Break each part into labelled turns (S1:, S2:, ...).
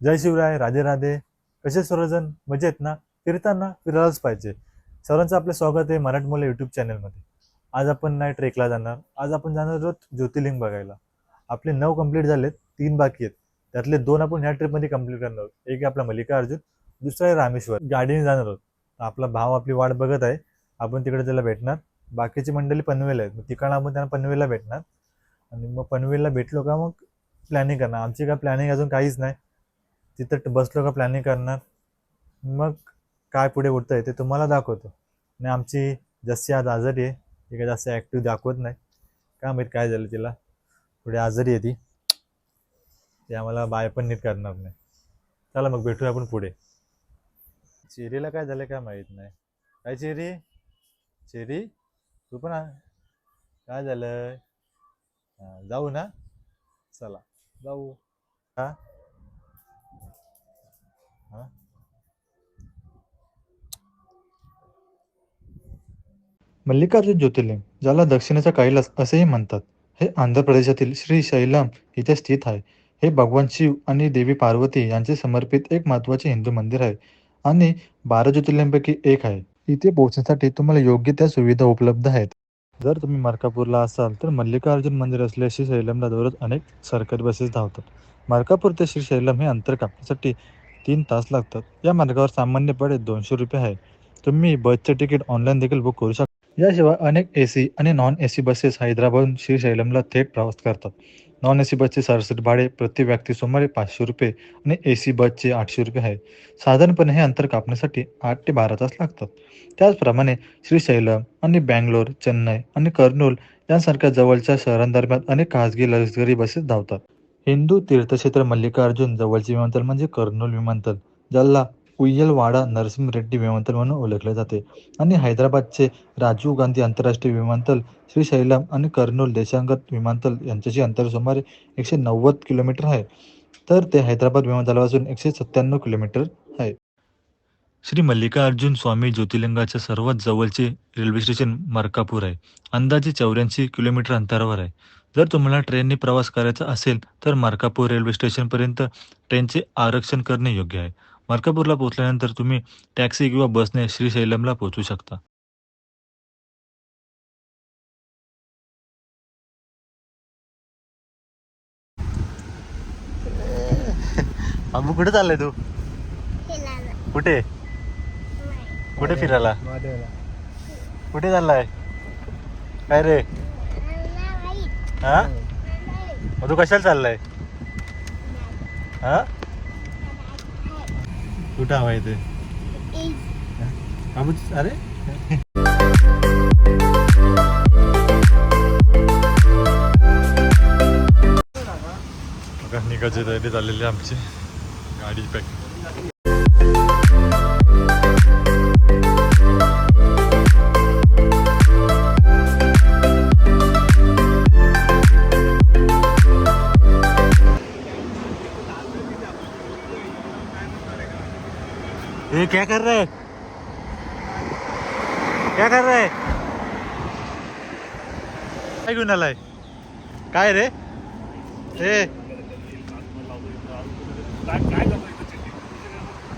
S1: जय शिवराय राधे राधे. कसे सर्वजण? मजेत ना? फिरताना फिरायलाच पाहिजे. सर्वांचं आपलं स्वागत आहे मराठमोळे यूट्यूब चॅनलमध्ये आज आपण नाही ट्रेकला जाणार. आज आपण जाणार आहोत ज्योतिर्लिंग बघायला. आपले नऊ कंप्लीट झालेत तीन बाकी आहेत. त्यातले दोन आपण ह्या ट्रिपमध्ये कंप्लीट करणार आहोत. एक आहे आपला मल्लिकार्जुन दुसरा आहे रामेश्वर. गाडीने जाणार आहोत. आपला भाव आपली वाट बघत आहे. आपण तिकडे त्याला भेटणार. बाकीची मंडळी पनवेल आहेत. मग तिकडं आपण त्यांना पनवेलला भेटणार. आणि मग पनवेलला भेटलो का मग प्लॅनिंग करणार. आमची काय प्लॅनिंग अजून काहीच नाही. तिथं बसलो का प्लॅनिंग करणार? मग काय पुढे उठतं आहे ते तुम्हाला दाखवतो. आणि आमची जशी आज आजारी आहे. ती काय जास्त ॲक्टिव्ह दाखवत नाही. काय माहीत काय झालं तिला. पुढे आजारी आहे ती. ते आम्हाला बाय पण नीट करणार नाही. चला मग भेटूया आपण पुढे. चेरीला काय झालं काय माहीत नाही. काय चेरी? चेरी तू पण काय झालं जाऊ ना. चला. जाऊ. हां हा?
S2: मल्लिकार्जुन ज्योतिर्लिंग ज्याला दक्षिणेचा कैलास असेही म्हणतात हे आंध्र प्रदेशातील श्री शैलम इथे स्थित आहे. हे भगवान शिव आणि देवी पार्वती यांचे समर्पित एक महत्त्वाचे हिंदू मंदिर आहे आणि बारा ज्योतिर्लिंगपैकी एक आहे. इथे पोहोचण्यासाठी तुम्हाला योग्य त्या सुविधा उपलब्ध आहेत. जर तुम्ही मलकापूरला असाल तर मल्लिकार्जुन मंदिर असलेल्या श्री शैलमला दररोज अनेक सरकारी बसेस धावतात. मलकापूर ते श्री शैलम हे अंतर कापण्यासाठी तीन तास लागतात. या मार्गावर सामान्यपणे दोनशे रुपये आहे. तुम्ही बसचे तिकीट ऑनलाईन देखील बुक करू शकता याशिवाय अनेक ए सी आणि non A C buses Hyderabad श्रीशैलमला थेट प्रवास करतात. नॉन ए सी बसचे सरासरी भाडे प्रति व्यक्ती सुमारे पाचशे रुपये आणि ए सी बसचे आठशे रुपये आहे. साधारणपणे हे अंतर कापण्यासाठी आठ ते बारा तास लागतात. त्याचप्रमाणे श्रीशैलम आणि बँगलोर चेन्नई आणि कर्नूल यांसारख्या जवळच्या शहरांदरम्यान अनेक खासगी लष्करी बसेस धावतात. हिंदू तीर्थक्षेत्र मल्लिकार्जुन जवळचे विमानतळ म्हणजे कर्नूल विमानतळ ज्याला उय्यलवाडा नरसिंह रेड्डी विमानतळ म्हणून ओळखले जाते. आणि हैदराबादचे राजीव गांधी आंतरराष्ट्रीय विमानतळ श्रीशैलम आणि कर्नूल देशांगत विमानतळ यांच्याशी अंतर सुमारे एकशे नव्वद किलोमीटर आहे. तर ते हैदराबाद विमानतळापासून एकशे सत्त्याण्णव किलोमीटर आहे. श्री मल्लिकार्जुन स्वामी ज्योतिर्लिंगाच्या सर्वात जवळचे रेल्वे स्टेशन मरकापूर आहे. अंदाजे चौऱ्याऐंशी किलोमीटर अंतरावर आहे. जर तुम्हाला ट्रेनने प्रवास करायचा असेल तर मरकापूर रेल्वे स्टेशनपर्यंत ट्रेनचे आरक्षण करणे योग्य आहे. मरकापूरला पोहोचल्यानंतर तुम्ही टॅक्सी किंवा बसने श्रीशैलमला पोहोचू शकता.
S1: अबू कुठे चाललाय तू? कुठे? कुठे फिरायला? कुठे चाललाय? काय रे? हा? मग तू कशाला चाललाय? हा? कुठं हवा ते? अबू अरे? बघा निघायची तयारी झालेली आहे आमची. गाडी पॅक ये क्या कर रहा? है क्या कर रहा? है काय घेऊन आलाय? काय रे? हे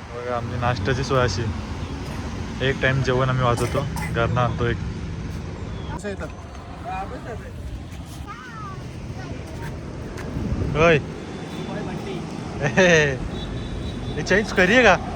S1: बघा आमची नाश्त्याची सोय अशी. एक टाइम जेवण आम्ही वाचवतो घरनं आणतो एक. होय. चेंज करिएगा का?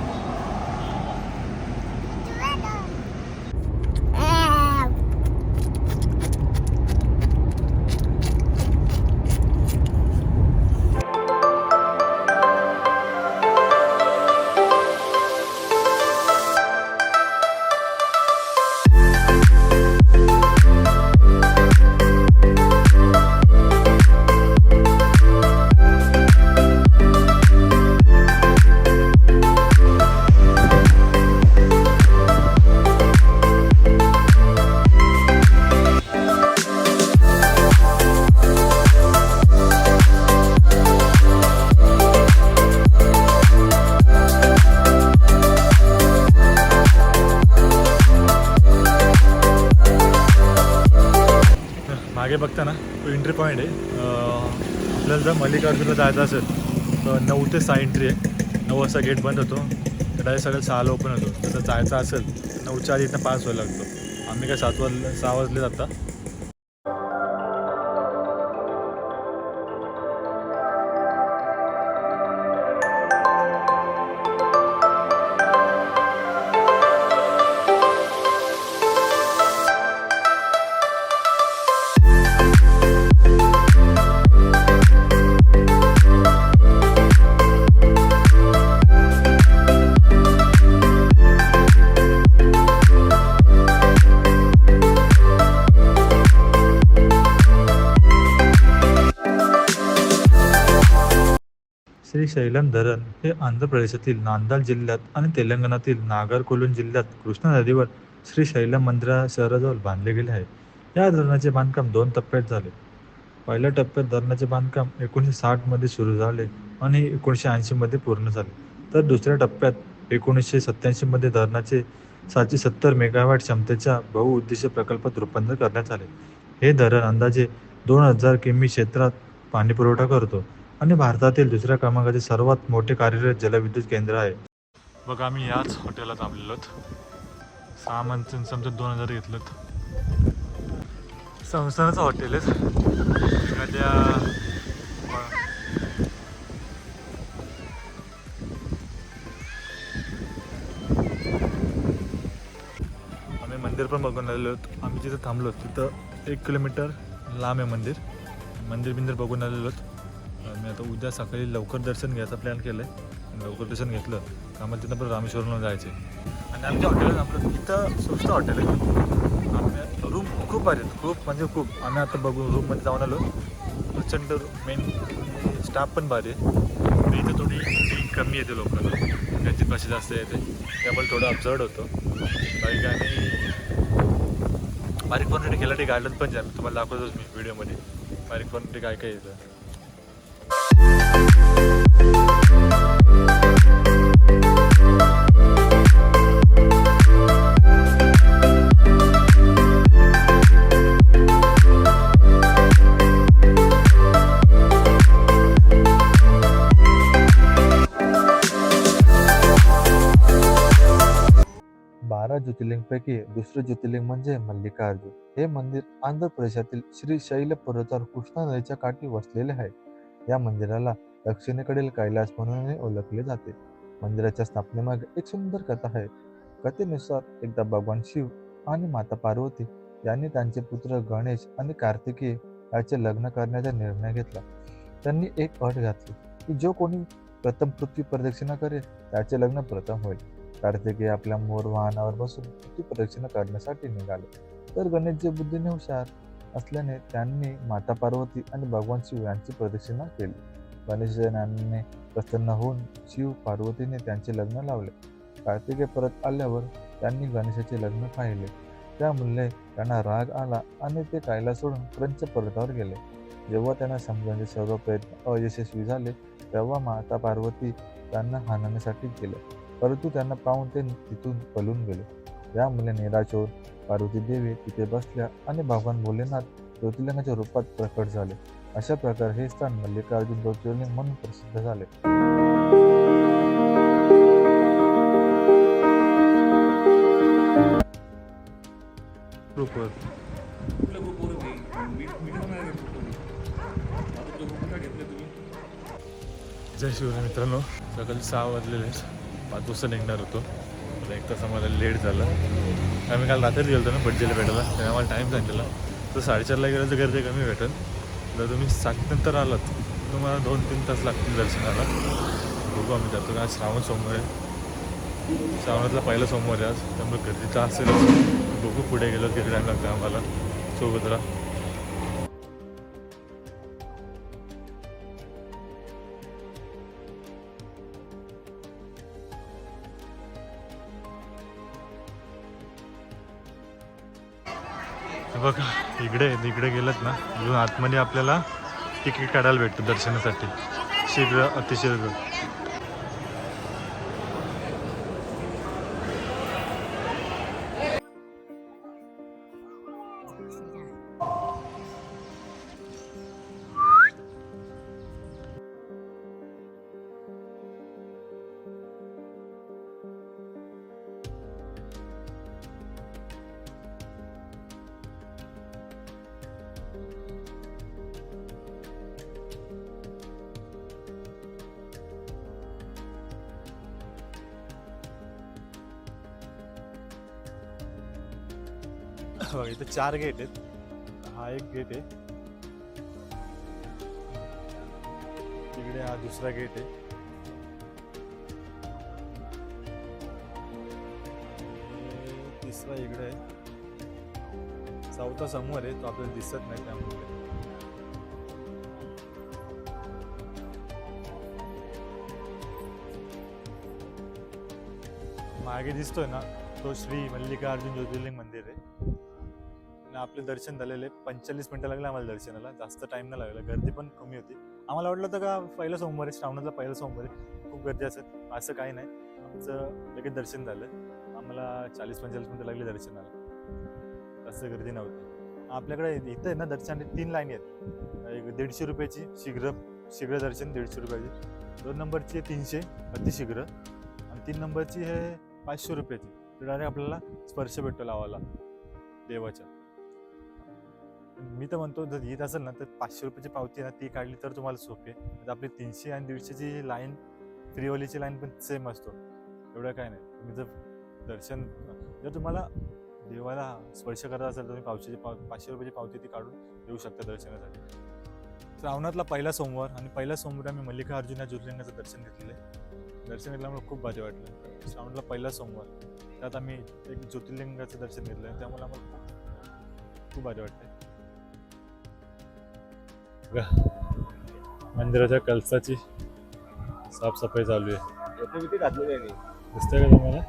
S1: पॉईंट आहे. आपल्याला जर मल्लिकार्जुनला जायचं असेल तर नऊ ते सहा एंट्री आहे.
S3: नऊ वाजता गेट बंद होतो. तर डायरेक्ट सगळं सहाला ओपन होतो. तसं जायचं असेल नऊच्या आधी इथं पास व्हायला लागतो. आम्ही काय सात वाजले सहा वाजले जाता.
S2: श्री शैलम धरण हे आंध्र प्रदेशातील नांदाल जिल्ह्यात आणि तेलंगणातील नागरकोलून जिल्ह्यात कृष्णा नदीवर श्री शैलम मंदिरा शहराजवळ बांधले गेले आहे. या धरणाचे बांधकाम दोन टप्प्यात झाले. पहिल्या टप्प्यात धरणाचे बांधकाम एकोणीसशे साठमध्ये सुरू झाले आणि एकोणीसशे ऐंशीमध्ये पूर्ण झाले. तर दुसऱ्या टप्प्यात एकोणीसशे सत्त्याऐंशीमध्ये धरणाचे सातशे सत्तर मेगावॅट क्षमतेच्या बहुउद्देशीय प्रकल्पात रूपांतर करण्यात आले. हे धरण अंदाजे दोन हजार किमी क्षेत्रात पाणीपुरवठा करतो. आणि भारतातील दुसऱ्या क्रमांकाचे सर्वात मोठे कार्यरत जलविद्युत केंद्र आहे.
S3: बघ आम्ही याच हॉटेलात थांबलेलो सहा माणसं समजा दोन हजार घेतलं संस्थानाचं हॉटेल आहे. एखाद्या आम्ही मंदिर पण बघून आलेलो आहोत आम्ही जिथं थांबलो तिथं एक किलोमीटर लांब आहे मंदिर. मंदिर बिंदिर बघून आलेलो आहोत आम्ही आता उद्या सकाळी लवकर दर्शन घ्यायचा प्लॅन केलं आहे लवकर दर्शन घेतलं का आम्हाला तिथं पण रामेश्वरमला जायचे आणि आमच्या हॉटेल आपलं इथं स्वस्त हॉटेल आहे. आम्ही रूम खूप भारी आहेत. खूप म्हणजे खूप. आम्ही आता बघू रूममध्ये जाऊन आलो. प्रचंड मेन स्टाफ पण भारी आहे मी इथं थोडी fee कमी येते लोकांना. त्यांची पैसे जास्त येते. त्यामुळे थोडं अबजर्ड होतं. बाईक आणि बारीक क्वांटिटी केला ते गार्डन पण आहे तुम्हाला दाखवतोच मी व्हिडिओमध्ये बारीक क्वांटिटी काय काय येतं.
S2: बारा ज्योतिर्लिंगपैकी दुसरे ज्योतिर्लिंग म्हणजे मल्लिकार्जुन. हे मंदिर आंध्र प्रदेशातील श्री शैल पर्वतावर कृष्णा नदीच्या काठी वसलेले आहे. या मंदिराला दक्षिणेकडील कैलास म्हणूनही ओळखले जाते. मंदिराच्या स्थापनेमागे एक सुंदर कथा आहे. कथेनुसार एकदा भगवान शिव आणि माता पार्वती यांनी त्यांचे पुत्र गणेश आणि कार्तिकेय याचे लग्न करण्याचा निर्णय घेतला. त्यांनी एक अट घातली की जो कोणी प्रथम पृथ्वी प्रदक्षिणा करेल त्याचे लग्न प्रथम होईल. कार्तिकेय आपल्या मोर वाहनावर बसून पृथ्वी प्रदक्षिणा करण्यासाठी निघाले. तर गणेशजी बुद्धीने हुशार असल्याने त्यांनी माता पार्वती आणि भगवान शिव यांची प्रदक्षिणा केली. गणेशजनांनी प्रसन्न होऊन शिव पार्वतीने त्यांचे लग्न लावले. कार्तिके परत आल्यावर त्यांनी गणेशाचे लग्न पाहिले. त्यामुळे त्यांना राग आला आणि ते कायला सोडून क्रंच पर्वतावर गेले. जेव्हा त्यांना समजण्याचे सर्व प्रयत्न अयशस्वी झाले तेव्हा माता पार्वती त्यांना हाणण्यासाठी गेले. परंतु त्यांना पाहून ते तिथून पळून गेले. त्यामुळे निराचोर पार्वती देवी तिथे बसल्या आणि भगवान भोलेनाथ ज्योतिर्लिंगाच्या रूपात प्रकट झाले. अशा प्रकारे हे स्थान मल्लिकार्जुन ज्योतिर्लिंग म्हणून प्रसिद्ध झाले.
S3: जय शिवराय मित्रांनो. सकाळी सहा वाजलेले पाच वाजता निघणार होतो. एक तास आम्हाला लेट झालं. आम्ही काल रात्री गेलो ना बड्डेला भेटायला. त्यामुळे आम्हाला टाईम सांगितलेला. तर साडेचारला गेलं तर गर्दी कमी भेटेल. जर तुम्ही सात नंतर आलात. तुम्हाला दोन तीन तास लागतील दर्शनाला. बघू आम्ही जातो. का आज श्रावण सोमवार आहे. श्रावणातला पहिला सोमवार आहे आज. त्यामुळे गर्दी तर असेलच. बघू पुढे गेलो किती टाईम लागतो आम्हाला. सोबत बघा इकडे इकडे गेलत ना अजून आतमध्ये आपल्याला तिकीट काढायला भेटतं दर्शनासाठी. शीघ्र अतिशीघ्र
S2: इथे चार गेट आहेत. हा एक गेट आहे. तिकडे हा दुसरा गेट आहे. तिसरा इकडे आहे. चौथा समोर आहे तो आपल्याला दिसत नाही त्यामुळे. मागे दिसतोय ना तो श्री मल्लिकार्जुन ज्योतिर्लिंग मंदिर आहे. आणि आपले दर्शन झालेले. पंचेचाळीस मिनटं लागले आम्हाला दर्शनाला. जास्त टाईम नाही लागला. गर्दी पण कमी होती. आम्हाला वाटलं होतं का पहिला सोमवार आहे. श्रावणातला पहिला सोमवार आहे. खूप गर्दी असेल असं काही नाही. आमचं लगेच दर्शन झालं. आम्हाला चाळीस पंचेचाळीस मिनटं लागली दर्शनाला. असं गर्दी नव्हती. आपल्याकडे इथं आहे ना दर्शन तीन लाईन आहेत. एक दीडशे रुपयाची शीघ्र शीघ्र दर्शन दीडशे रुपयाची. दोन नंबरची आहे तीनशे अतिशीघ्र आणि तीन नंबरची आहे पाचशे रुपयाची. डायरेक्ट आपल्याला स्पर्श भेटतो लावायला. देवाच्या. मी तर म्हणतो जर येत असेल ना तर पाचशे रुपयाची पावती आहे ना ती काढली तर तुम्हाला सोपी आहे. आपली तीनशे आणि दीडशेची लाईन फ्रीवालीची लाईन पण सेम असतो. एवढं काय नाही. तुम्ही जर दर्शन जर तुम्हाला देवाला स्पर्श करत असेल तर तुम्ही पावशेची पाव पाचशे रुपयाची पावती ती काढून येऊ शकता दर्शनासाठी. श्रावणातला पहिला सोमवार आणि पहिला सोमवार आम्ही मल्लिकार्जुन या ज्योतिर्लिंगाचं दर्शन घेतलेलं आहे. दर्शन घेतल्यामुळे खूप भारी वाटलं. श्रावणातला पहिला सोमवार. त्यात आम्ही एक ज्योतिर्लिंगाचं दर्शन घेतलं आहे त्यामुळे आम्हाला खूप खूप भारी मंदिराच्या कलसाची साफसफाई चालू आहे. दिसतंय का तुम्हाला?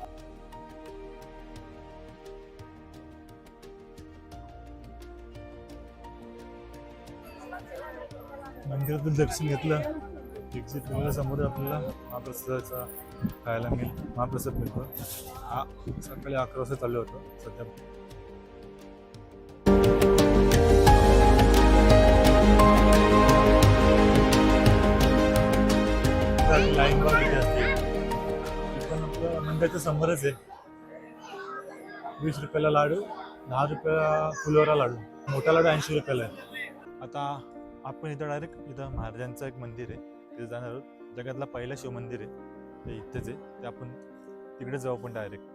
S2: मंदिरातून दर्शन घेतलं. एक्झिट केलेल्या समोर आपल्याला. महाप्रसादाचा खायला मिळ महाप्रसाद मिळतो. हा सकाळी अकरा वाजता चालू होतं. सध्या आपलं तर शंभरच आहे. वीस रुपयाला लाडू दहा रुपया फुलोरा लाडू. मोठा लाडू ऐंशी रुपयाला आहे. आता आपण इथं डायरेक्ट इथं महाराजांचं एक मंदिर आहे. तिथे जाणार आहोत. जगातला पहिला शिवमंदिर आहे. ते इथेच आहे. ते आपण तिकडे जाऊ आपण डायरेक्ट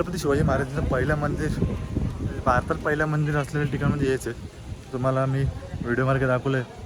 S2: छत्रपती शिवाजी महाराजांचं पहिलं मंदिर भारतात पहिलं मंदिर असलेल्या ठिकाणामध्ये यायचं आहे. तुम्हाला मी व्हिडिओ मार्गे दाखवलं आहे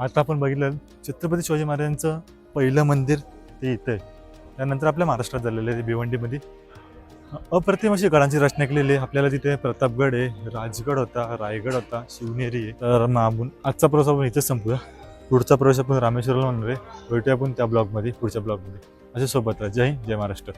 S2: आता आपण बघितलं छत्रपती शिवाजी महाराजांचं पहिलं मंदिर ते इथं आहे. त्यानंतर आपल्या महाराष्ट्रात झालेलं आहे भिवंडीमध्ये. अप्रतिम अशी गडांची रचना केलेली आहे. आपल्याला तिथे प्रतापगड आहे राजगड होता रायगड होता शिवनेरी आहे. तर आपण आजचा प्रवास आपण इथेच संपूया. पुढचा प्रवास आपण रामेश्वरला म्हणणार आहे. भेटूया आपण त्या ब्लॉगमध्ये पुढच्या ब्लॉगमध्ये. असे सोबत राहा. जय हिंद जय महाराष्ट्र.